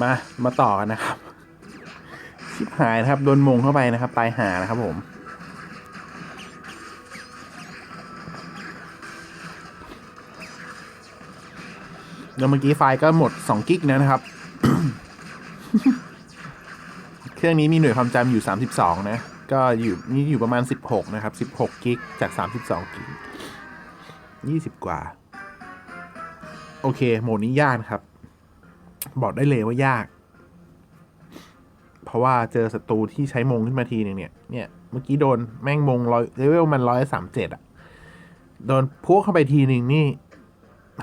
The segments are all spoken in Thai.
มา มาต่อกันนะครับ ชิบหายนะครับ โดนมงเข้าไปนะครับ ตายหานะครับผม แล้วเมื่อกี้ไฟก็หมด2กิกนะครับ เครื่องนี้มีหน่วยความจำอยู่ 32 นะ ก็อยู่นี่อยู่ประมาณ 16 นะครับ 16 กิกจาก 32 กิก 20 กว่า โอเค โหมดนี้ยากนะครับ บอกได้เลยว่ายาก เพราะว่าเจอศัตรูที่ใช้มงขึ้นมาทีหนึ่งเนี่ยเนี่ยเมื่อกี้โดนแม่งมงร้อยเลเวลมันร้อยสามเจ็ดอะโดนพวกเข้าไปทีหนึ่งนี่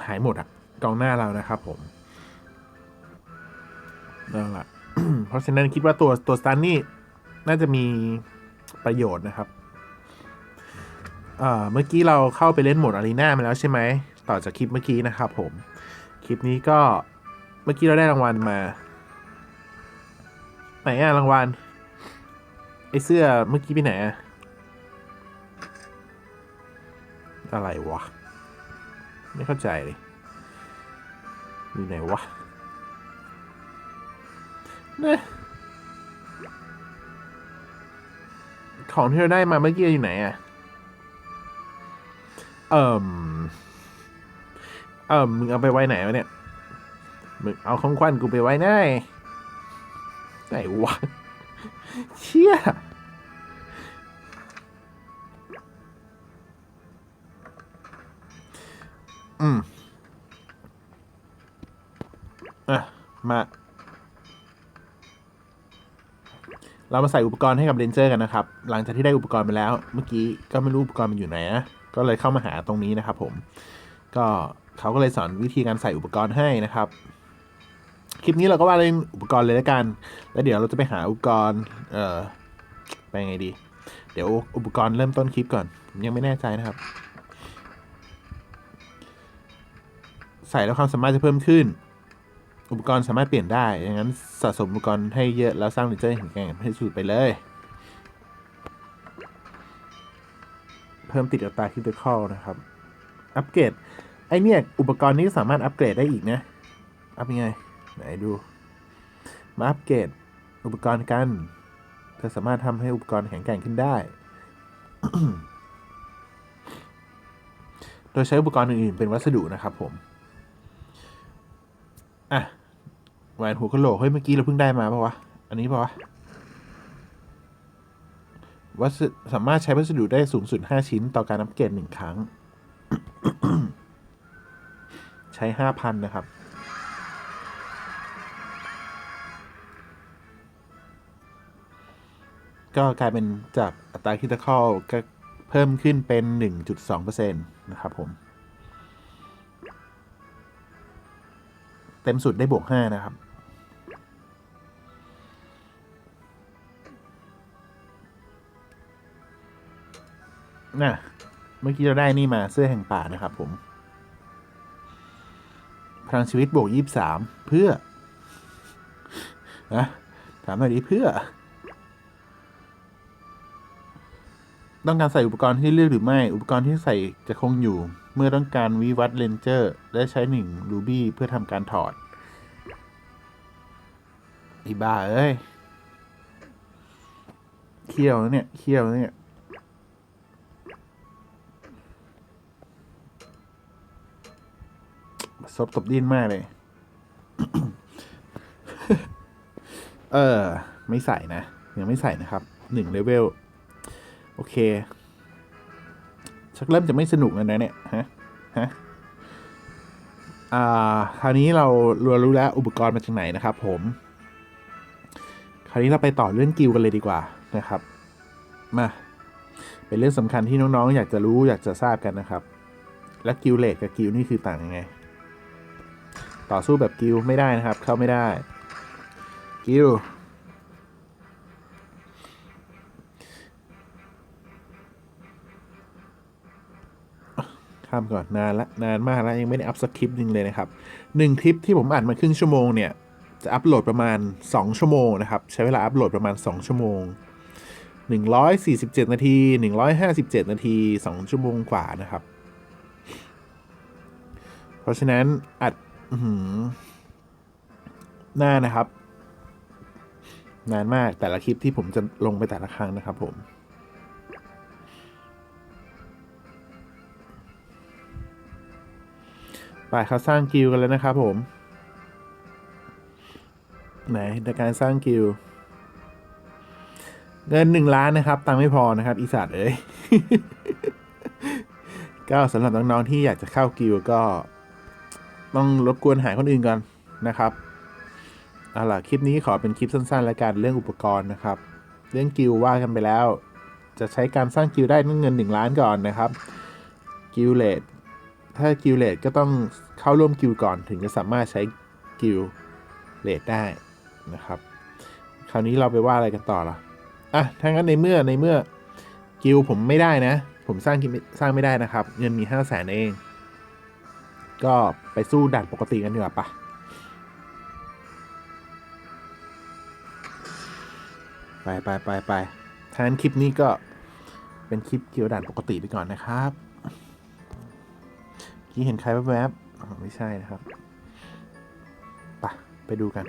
หายหมดอะกองหน้าเรานะครับผมนั่นแหละเพราะฉะนั้นคิดว่าตัวตัวสตันนี่น่าจะมีประโยชน์นะครับเอ่อเมื่อกี้เราเข้าไปเล่นโหมดอารีนามาแล้วใช่ไหม ต่อจากคลิปเมื่อกี้นะครับผม คลิปนี้ก็ มื่อกี้เราได้รางวัลมา ไหนอะรางวัลไอเสื้อเมื่อกี้ไปไหนอะอะไรวะ ไม่เข้าใจเลยอยู่ไหนวะเนี่ยของที่เราได้มาเมื่อกี้อยู่ไหนอะเอิ่ม เอิ่มมึงเอาไปไว้ไหนวะเนี่ย มึงเอาของขวัญกูไปไว้ไหนไหนวะเชี่ยอืมอะ มา เรามาใส่อุปกรณ์ให้กับเรนเจอร์กันนะครับ หลังจากที่ได้อุปกรณ์ไปแล้ว เมื่อกี้ก็ไม่รู้อุปกรณ์มันอยู่ไหนนะ ก็เลยเข้ามาหาตรงนี้นะครับผม ก็เขาก็เลยสอนวิธีการใส่อุปกรณ์ให้นะครับ ลิปนี้เราก็ว่าเรื่องอุปกรณ์เลยแล้วกัน แล้วเดี๋ยวเราจะไปหาอุปกรณ์ เอ่อ ไปไงดี เดี๋ยวอุปกรณ์เริ่มต้นคลิปก่อน ผมยังไม่แน่ใจนะครับ ใส่แล้วความสามารถจะเพิ่มขึ้น อุปกรณ์สามารถเปลี่ยนได้ดังนั้นสะสมอุปกรณ์ให้เยอะแล้วสร้างเลเจอร์แข็งแกร่งให้สุดไปเลย เพิ่มติดอัตราคริติคอลนะครับ อัปเกรดไอเนี่ยอุปกรณ์นี้สามารถอัปเกรดได้อีกนะ อัพยังไง ไหนดูมาอัปเกรดอุปกรณ์กันก็สามารถทำให้อุปกรณ์แข็งแกร่งขึ้นได้ โดยใช้อุปกรณ์อื่นๆเป็นวัสดุนะครับผม อะแหวนหัวกะโหลกเฮ้ยเมื่อกี้เราเพิ่งได้มาปะวะ อันนี้ปะวะวัสดุสามารถใช้วัสดุได้สูงสุด 5 ชิ้นต่อการอัปเกรดหนึ่งครั้ง ใช้ 5,000 นะครับ ก็กลายเป็นจากอัตราคิดคอลก็เพิ่มขึ้นเป็น 1.2%นะครับผม เต็มสุดได้บวก 5 นะครับ น่ะ เมื่อกี้เราได้นี่มาเสื้อแห่งป่านะครับผม พลังชีวิตบวก 23 เพื่อ นะ ถามหน่อยดิเพื่อ ต้องการใส่อุปกรณ์ที่เลือกหรือไม่ อุปกรณ์ที่ใส่จะคงอยู่ เมื่อต้องการวิวัฒน์เลนเจอร์และใช้หนึ่งรูบี้เพื่อทำการถอด อีบ้าเอ้ยเคี่ยวเนี่ยเคี่ยวเนี่ยซบตบดิ้นมากเลย เออ ไม่ใส่นะ ยังไม่ใส่นะครับหนึ่งเลเวล โอเค ชักเริ่มจะไม่สนุกแล้วนะเนี่ย ฮะ ฮะ อ่า คราวนี้เรารู้รู้แล้วอุปกรณ์มาจากไหนนะครับผม คราวนี้เราไปต่อเรื่องกิลด์กันเลยดีกว่านะครับ มา เป็นเรื่องสำคัญที่น้องๆ อยากจะรู้อยากจะทราบกันนะครับ และกิลด์เลดกับกิลด์นี่คือต่างยังไง ต่อสู้แบบกิลด์ไม่ได้นะครับ เข้าไม่ได้ กิล ด์ข้าก่อนนานละนานมากแล้วยังไม่ได้อัพสคริปต์หนึ่งเลยนะครับหนึ่งคลิปที่ผมอัดมาครึ่งชั่วโมงเนี่ยจะอัพโหลดประมาณ 2 ชั่วโมงนะครับใช้เวลาอัพโหลดประมาณ 2 ชั่วโมง 147 นาที 157 นาที 2 ชั่วโมงกว่านะครับ เพราะฉะนั้นอัดหน้านะครับ นานมากแต่ละคลิปที่ผมจะลงไปแต่ละครั้งนะครับผม ไปเขาสร้างกิลกันแล้วนะครับผม ไหนในการสร้างกิลเงินหนึ่งล้านนะครับตังไม่พอนะครับ อีสัตว์เอ้ยก็สำหรับน้องๆที่อยากจะเข้ากิลก็ต้องรบกวนหาคนอื่นก่อนนะครับเอาล่ะคลิปนี้ขอเป็นคลิปสั้นๆและกันเรื่องอุปกรณ์นะครับ เรื่องกิลว่ากันไปแล้ว จะใช้การสร้างกิลได้ต้องเงิน 1 ล้านก่อนนะครับ กิลเลต ถ้ากิลเลตก็ต้องเข้าร่วมกิลด์ก่อนถึงจะสามารถใช้กิลเลตได้นะครับ คราวนี้เราไปว่าอะไรกันต่อล่ะอะถ้างั้นในเมื่อในเมื่อกิลด์ผมไม่ได้นะ ผมสร้างสร้างไม่ได้นะครับ เงินมี5 0 0แสนเอง ก็ไปสู้ด่านปกติกันดีกว่าปะไปไปไปไปทางนคลิปนี้ก็เป็นคลิปเกี่ยวด่านปกติไปก่อนนะครับ กี้เห็นใครแวบๆไม่ใช่นะครับไปะไปดูกัน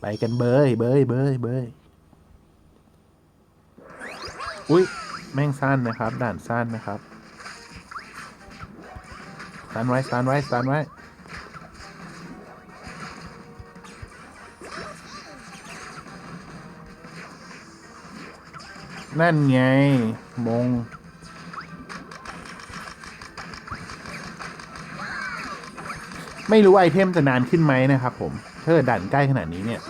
ไปกันเบยเบยเบยเบยอุ้ยแม่งสั้นนะครับ ด่านสั้นนะครับสานไว้สานไว้สานไว้นั่นไง มง ไม่รู้ไอเทมจะนานขึ้นไหมนะครับผมถ้าเกิดดันใกล้ขนาดนี้เนี่ย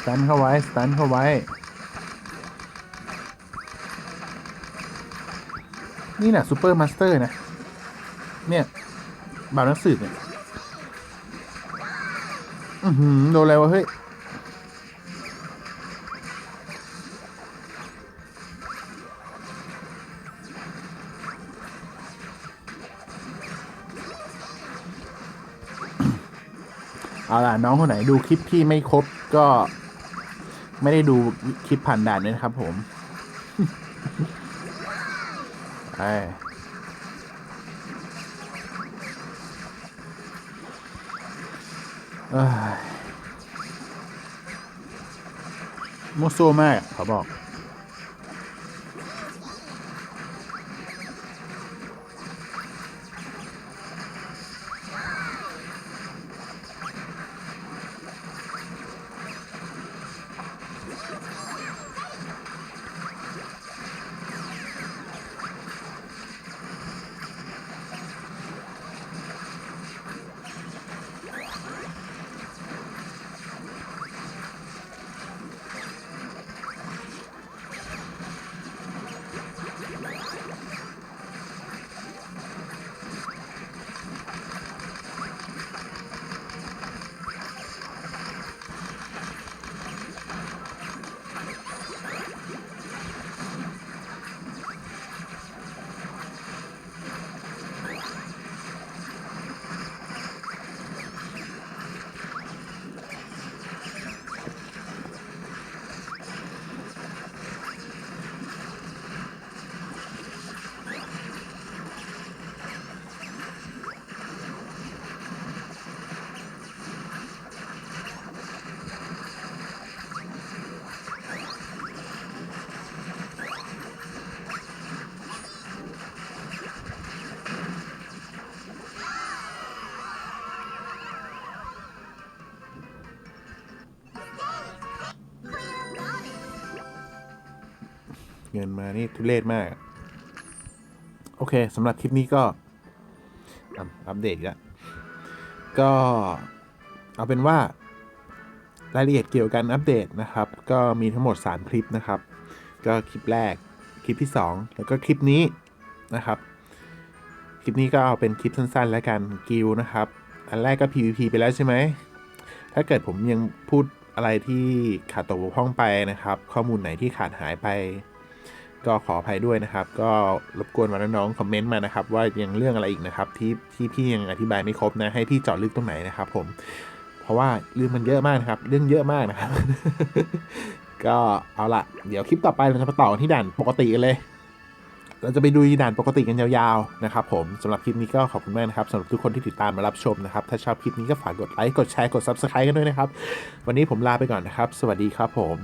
สตันเข้าไว้สตันเข้าไว้ นี่นะซูเปอร์มาสเตอร์นะ เนี่ยบ่าวนักสืบเนี่ย อือหือโดนอะไรวะเฮ้ย เอาล่ะน้องคนไหนดูคลิปพี่ไม่ครบก็ ไม่ได้ดูคลิปผ่านด่านเลยนะครับ ผมไปเอ้ยมั่วซั่วมากเขาบอก งินมานี่ทุเรศมาก โอเคสำหรับคลิปนี้ก็อัปเดตแล้วก็เอาเป็นว่ารายละเอียดเกี่ยวกับการอัปเดตนะครับ ก็มีทั้งหมด 3 คลิปนะครับ ก็คลิปแรกคลิปที่ 2 แล้วก็คลิปนี้นะครับ คลิปนี้ก็เอาเป็นคลิปสั้นๆ แล้วกันกิลนะครับ อันแรกก็ PVP ไปแล้วใช่ไหม ถ้าเกิดผมยังพูดอะไรที่ขาดตกบกพร่องไปนะครับ ข้อมูลไหนที่ขาดหายไป ก็ขออภัยด้วยนะครับ ก็รบกวนมาน้องๆคอมเมนต์มานะครับ ว่ายังเรื่องอะไรอีกนะครับที่ที่พี่ยังอธิบายไม่ครบนะให้พี่เจาะลึกตรงไหนนะครับ ผม เพราะว่าเรื่องมันเยอะมากนะครับ เรื่องเยอะมากนะครับ ก็เอาละเดี๋ยวคลิปต่อไปเราจะมาต่อกันที่ด่านปกติกันเลย เราจะไปดูด่านปกติกันยาวๆนะครับ ผมสำหรับคลิปนี้ก็ขอบคุณมากนะครับสำหรับทุกคนที่ติดตามมารับชมนะครับ ถ้าชอบคลิปนี้ก็ฝากกดไลค์กดแชร์กด Subscribe กันด้วยนะครับ วันนี้ผมลาไปก่อนนะครับ สวัสดีครับผม